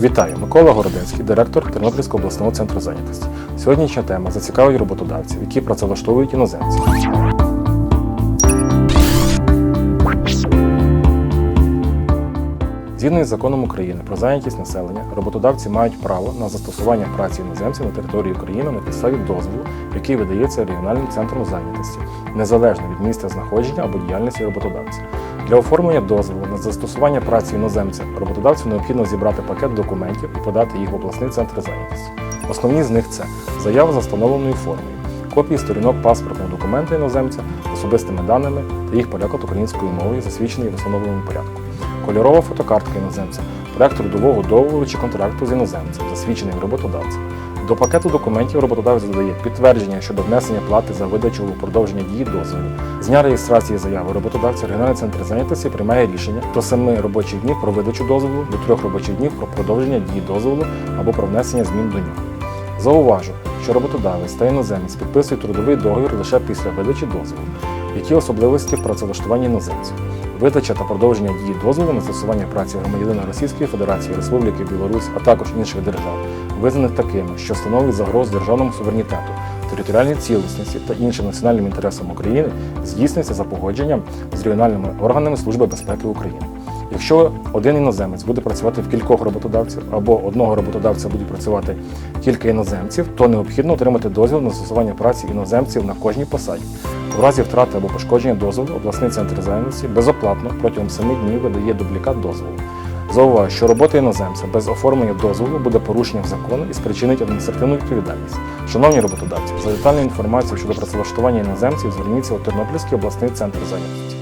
Вітаю, Микола Городинський, директор Тернопільського обласного центру зайнятості. Сьогоднішня тема зацікавить роботодавців, які працевлаштовують іноземців. Згідно із законом України про зайнятість населення, роботодавці мають право на застосування праці іноземців на території України на підставі дозволу, який видається регіональним центром зайнятості, незалежно від місця знаходження або діяльності роботодавця. Для оформлення дозволу на застосування праці іноземця роботодавцю необхідно зібрати пакет документів і подати їх в обласний центр зайнятості. Основні з них це заява за встановленою формою, копії сторінок паспортного документа іноземця, особистими даними та їх переклад українською мовою, засвідчений в встановленому порядку, кольорова фотокартка іноземця, проект трудового договору чи контракту з іноземцем, засвідчений роботодавцем. До пакету документів роботодавець додає підтвердження щодо внесення плати за видачу або продовження дії дозволу. З дня реєстрації заяви роботодавця регіональний центр зайнятості приймає рішення до 7 робочих днів про видачу дозволу, до 3 робочих днів про продовження дії дозволу або про внесення змін до нього. Зауважу, що роботодавець та іноземець підписують трудовий договір лише після видачі дозволу. Які особливості в працевлаштуванні іноземців? Видача та продовження дії дозволу на застосування праці громадянина Російської Федерації, Республіки Білорусь, а також інших держав, визнаних такими, що становлять загрозу державному суверенітету, територіальній цілісності та іншим національним інтересам України, здійснюється за погодженням з регіональними органами Служби безпеки України. Якщо один іноземець буде працювати в кількох роботодавців або одного роботодавця буде працювати кілька іноземців, то необхідно отримати дозвіл на застосування праці іноземців на кожній посаді. У разі втрати або пошкодження дозволу обласний центр зайнятості безоплатно протягом 7 днів видає дублікат дозволу. Зауважу, що робота іноземця без оформлення дозволу буде порушенням закону і спричинить адміністративну відповідальність. Шановні роботодавці, за детальну інформацію щодо працевлаштування іноземців зверніться у Тернопільський обласний центр зайнятості.